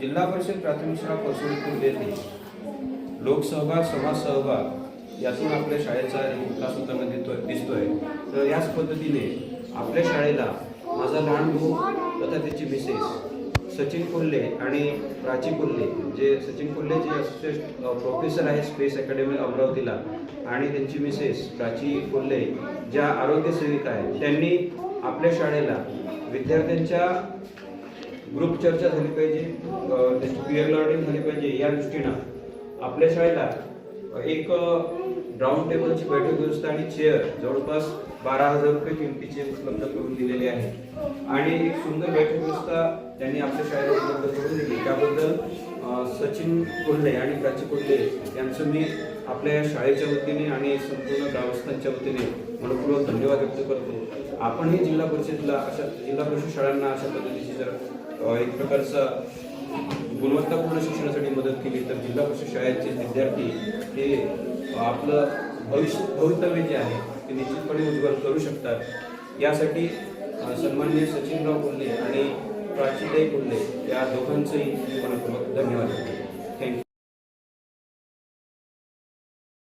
जिल्हा परिषद प्राथमिक शाळा परसोडी खुर्द येथे लोकसहभाग समाज सहभाग यातून आपल्या शाळेचा विकास होताना दिसतोय दिसतोय. तर याच पद्धतीने आपल्या शाळेला माझा लहान भाऊ तथा त्याची मिसेस सचिन कोल्हे आणि प्राची कोल्हे जे सचिन कोल्हे जे असिस्टंट प्रोफेसर आहे स्पेस अकॅडमी अमरावतीला आणि त्यांची मिसेस प्राची कोल्हे ज्या आरोग्य सेविका आहेत त्यांनी आपल्या शाळेला विद्यार्थ्यांच्या ग्रुप चर्चा झाली पाहिजे. त्याची पिअर लर्निंग झाली पाहिजे या दृष्टीनं. आपल्या शाळेला एक राऊंड टेबलची बैठक व्यवस्था आणि चेअर जवळपास बारा हजार रुपये किमतीचे उपलब्ध करून दिलेले आहे. आणि एक सुंदर बैठक व्यवस्था त्यांनी आपल्या शाळेला उपलब्ध करून दिली. त्याबद्दल सचिन कोल्हे आणि प्राची कोल्हे यांचं मी आपल्या या शाळेच्या वतीने आणि संपूर्ण ग्रामस्थांच्या वतीने मनपूर्वक धन्यवाद व्यक्त करतो. आपणही जिल्हा परिषदला अशा जिल्हा परिषद शाळांना अशा पद्धतीची जर एक प्रकारचा गुणवत्तापूर्ण शिक्षणासाठी मदत केली तर जिल्हा परिषद शाळेचे विद्यार्थी हे आपलं भविष्य भवितव्य जे आहे ते निश्चितपणे उज्ज्वल करू शकतात. यासाठी सन्मान्य सचिनराव कोल्हे आणि प्राचीताई कोल्हे या दोघांचंही मी मनपूर्वक धन्यवाद. देतो